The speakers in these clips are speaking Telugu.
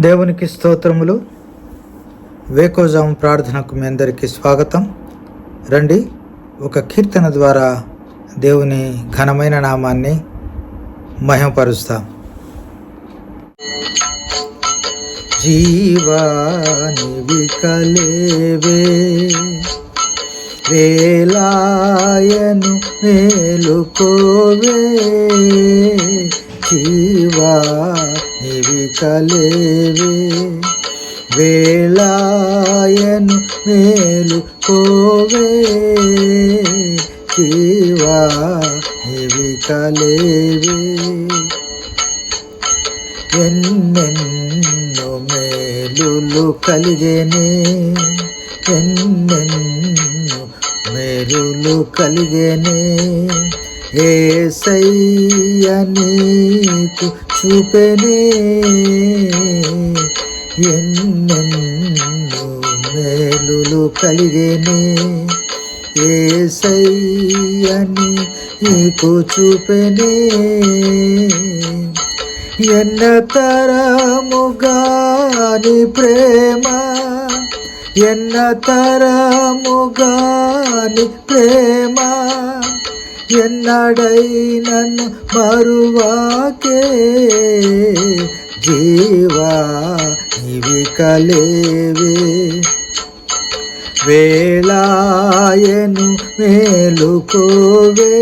దేవునికి స్తోత్రములు. వేకోజాము ప్రార్థనకు మీ అందరికీ స్వాగతం. రండి ఒక కీర్తన ద్వారా దేవుని ఘనమైన నామాన్ని మహిమపరుస్తాం. జీవాని వికలేవే వేలాయను మేలుకోవే. జీవా నివి కలేవే వేళాయను మేలు మేలుకోవే జీవా నివి కలేవే ఎన్నెన్నో మేలులు కలిగేనే. ఎన్నెన్నో మేలులు కలిగేనే. ఏసయ్య నీకు చూపెనే. ఎన్నెన్నో మేలులు కలిగేనే. ఏసయ్యని నీకు చూపెనే. ఎన్న తరముగాని ప్రేమ. ఎన్న తరముగాని ప్రేమ. ఎన్నడైనను మరువాకే జీవా ఇవి వేళాయను మేలుకోవే.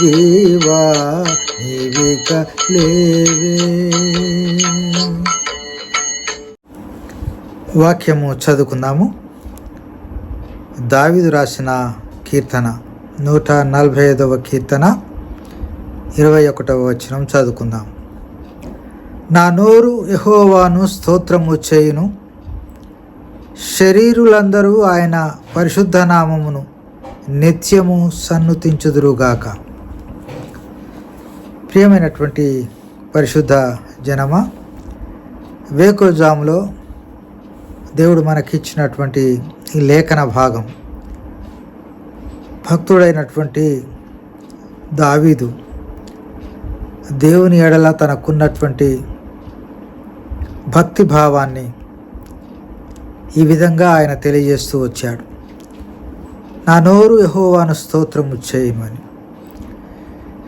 జీవా నీవిక లేవే వాక్యము చదువుకుందాము. దావిదు రాసిన కీర్తన నూట నలభై ఐదవ కీర్తన ఇరవై ఒకటవ వచనం చదువుకుందాం. నా నోరు యహోవాను స్తోత్రము చేయును. శరీరులందరూ ఆయన పరిశుద్ధ నామమును నిత్యము సన్నుతించుదురుగాక. ప్రియమైనటువంటి పరిశుద్ధ జనమ వేకోజాములో దేవుడు మనకిచ్చినటువంటి ఈ లేఖన భాగం భక్తుడైనటువంటి దావీదు దేవుని ఎడల తనకున్నటువంటి భక్తి భావాన్ని ఈ విధంగా ఆయన తెలియజేస్తూ వచ్చాడు. నా నోరు యహోవాను స్తోత్రము చేయమని.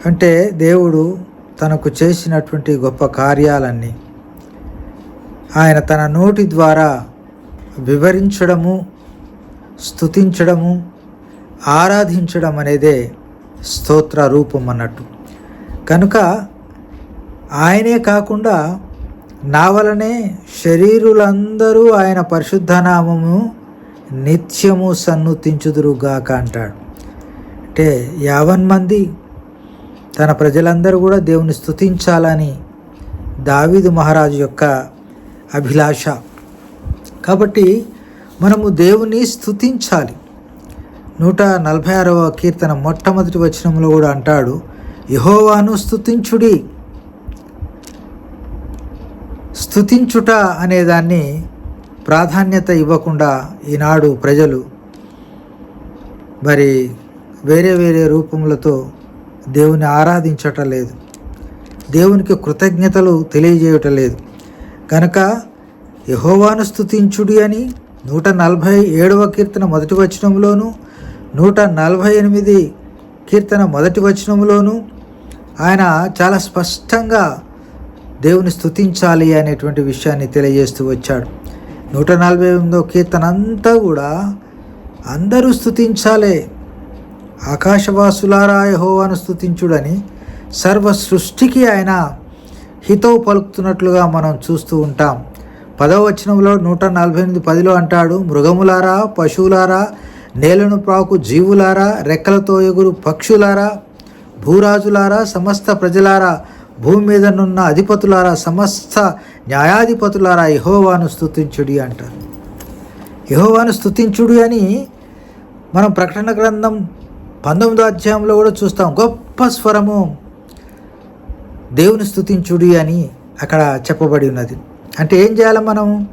అంటే దేవుడు తనకు చేసినటువంటి గొప్ప కార్యాలన్నీ ఆయన తన నోటి ద్వారా వివరించడము స్తుతించడము ఆరాధించడం అనేదే స్తోత్ర రూపం అన్నట్టు. కనుక ఆయనే కాకుండా నా వలనే శరీరులందరూ ఆయన పరిశుద్ధనామము నిత్యము సన్నుతించుదురుగాక అంటాడు. అంటే యావన్ మంది తన ప్రజలందరూ కూడా దేవుని స్థుతించాలని దావీదు మహారాజు యొక్క అభిలాష. కాబట్టి మనము దేవుని స్థుతించాలి నూట నలభై ఆరవ కీర్తన మొట్టమొదటి వచనంలో కూడా అంటాడు యహోవాను స్తుతించుడి. స్థుతించుట అనేదాన్ని ప్రాధాన్యత ఇవ్వకుండా ఈనాడు ప్రజలు మరి వేరే వేరే రూపములతో దేవుని ఆరాధించటం లేదు. దేవునికి కృతజ్ఞతలు తెలియజేయటం లేదు. కనుక యహోవాను స్తుతించుడి అని నూట నలభై ఏడవ కీర్తన మొదటి వచనంలోనూ నూట నలభై ఎనిమిది కీర్తన మొదటి వచనంలోను ఆయన చాలా స్పష్టంగా దేవుని స్థుతించాలి అనేటువంటి విషయాన్ని తెలియజేస్తూ వచ్చాడు. నూట నలభై ఎనిమిదో కీర్తన అంతా కూడా అందరూ స్థుతించాలే ఆకాశవాసులారా యహోవాను స్థుతించుడని సర్వ సృష్టికి ఆయన హితవు పలుకుతున్నట్లుగా మనం చూస్తూ ఉంటాం. పదవ వచనంలో నూట నలభై ఎనిమిది పదిలో అంటాడు మృగములారా పశువులారా నేలను ప్రాకు జీవులారా రెక్కలతో ఎగురు పక్షులారా భూరాజులారా సమస్త ప్రజలారా భూమి మీద నున్న అధిపతులారా సమస్త న్యాయాధిపతులారా యహోవాను స్తుతించుడి అంటారు. యహోవాను స్తుతించుడి అని మనం ప్రకటన గ్రంథం పంతొమ్మిదో అధ్యాయంలో కూడా చూస్తాం. గొప్ప స్వరము దేవుని స్థుతించుడి అని అక్కడ చెప్పబడి ఉన్నది. అంటే ఏం చేయాలి మనం?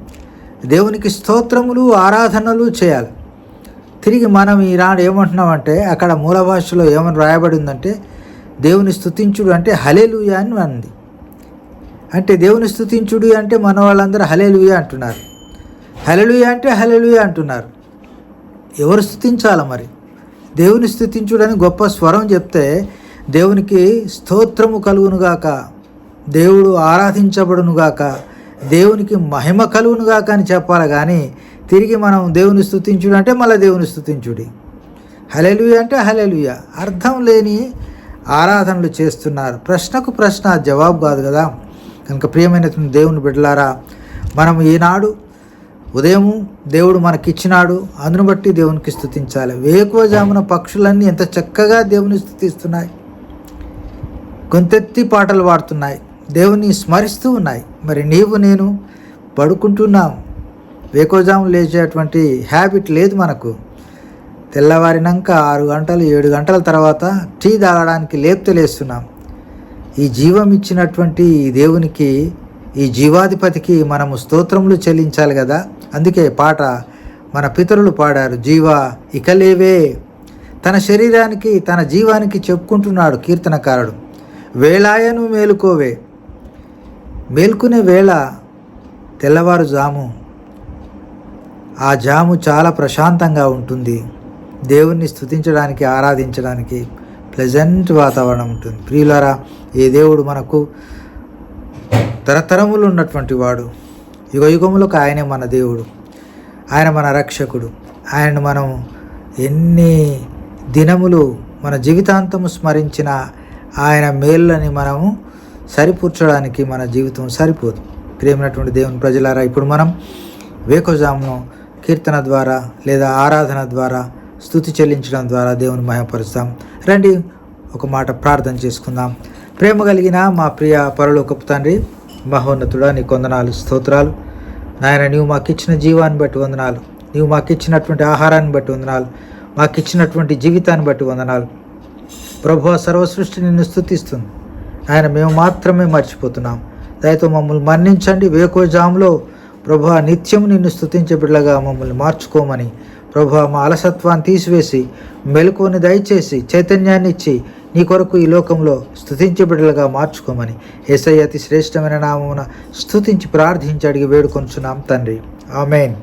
దేవునికి స్తోత్రములు ఆరాధనలు చేయాలి. తిరిగి మనం ఈనాడు ఏమంటున్నామంటే అక్కడ మూల భాషలో ఏమని రాయబడి ఉందంటే దేవుని స్థుతించుడు అంటే హలేలుయా అని అంది. అంటే దేవుని స్థుతించుడు అంటే మన వాళ్ళందరూ హలేలుయ అంటున్నారు. హలలుయా అంటే హలలుయా అంటున్నారు. ఎవరు స్థుతించాలి మరి? దేవుని స్థుతించుడని గొప్ప స్వరం చెప్తే దేవునికి స్తోత్రము కలుగునుగాక దేవుడు ఆరాధించబడునుగాక దేవునికి మహిమ కలుగునుగాక అని చెప్పాలి. కానీ తిరిగి మనం దేవుని స్థుతించుడు అంటే మళ్ళీ దేవుని స్థుతించుడి హలెలుయ అంటే హలెలుయ అర్థం లేని ఆరాధనలు చేస్తున్నారు. ప్రశ్నకు ప్రశ్న జవాబు కాదు కదా. కనుక ప్రియమైన దేవుని బిడ్డలారా మనం ఈనాడు ఉదయం దేవుడు మనకిచ్చినాడు అందును బట్టి దేవునికి స్థుతించాలి వేకువజామున పక్షులన్నీ ఎంత చక్కగా దేవుని స్థుతిస్తున్నాయి గొంతెత్తి పాటలు పాడుతున్నాయి. దేవుని స్మరిస్తూ ఉన్నాయి. మరి నీవు నేను పడుకుంటున్నాం. వేకోజాము లేచేటువంటి హ్యాబిట్ లేదు మనకు. తెల్లవారినాక ఆరు గంటలు ఏడు గంటల తర్వాత టీ తాగడానికి లేపుతలేస్తున్నాం ఈ జీవం ఇచ్చినటువంటి ఈ దేవునికి ఈ జీవాధిపతికి మనము స్తోత్రములు చెల్లించాలి కదా. అందుకే పాట మన పితరులు పాడారు జీవ ఇక లేవే తన శరీరానికి తన జీవానికి చెప్పుకుంటున్నాడు కీర్తనకారుడు. వేళాయను మేలుకోవే మేల్కునే వేళ తెల్లవారుజాము ఆ జాము చాలా ప్రశాంతంగా ఉంటుంది. దేవుణ్ణి స్థుతించడానికి ఆరాధించడానికి ప్లెజెంట్ వాతావరణం ఉంటుంది. ప్రియులారా ఏ దేవుడు మనకు తరతరములు ఉన్నటువంటి వాడు. యుగ యుగములకు ఆయనే మన దేవుడు. ఆయన మన రక్షకుడు. ఆయన మనం ఎన్ని దినములు మన జీవితాంతము స్మరించిన ఆయన మేళ్ళని మనము సరిపూర్చడానికి మన జీవితం సరిపోదు. ప్రేమైనటువంటి దేవుని ప్రజలారా ఇప్పుడు మనం వేకోజామును కీర్తన ద్వారా లేదా ఆరాధన ద్వారా స్థుతి చెల్లించడం ద్వారా దేవుని మహపరుస్తాం రండి ఒక మాట ప్రార్థన చేసుకుందాం. ప్రేమ కలిగిన మా ప్రియ పరలోకపు తండ్రి మహోన్నతుడా నీ కొందనాలు స్తోత్రాలు. నాయన నీవు మాకు ఇచ్చిన జీవాన్ని బట్టి వందనాలు. నీవు మాకు ఇచ్చినటువంటి ఆహారాన్ని బట్టి వందనాలు. మాకు ఇచ్చినటువంటి జీవితాన్ని బట్టి వందనాలు. ప్రభు సర్వసృష్టి నిన్ను స్థుతిస్తుంది ఆయన మేము మాత్రమే మర్చిపోతున్నాం. దయతో మమ్మల్ని మన్నించండి. వేకోజాములో ప్రభా నిత్యం నిన్ను స్థుతించే బిడ్డగా మమ్మల్ని మార్చుకోమని. ప్రభా మా అలసత్వాన్ని తీసివేసి మెలకువని దయచేసి చైతన్యాన్ని ఇచ్చి నీ కొరకు ఈ లోకంలో స్థుతించే బిడ్డలుగా మార్చుకోమని. ఎస్ఐ అతి శ్రేష్టమైన నామమున స్థుతించి ప్రార్థించి అడిగి వేడుకొంచున్నాం తండ్రి. ఆమెన్.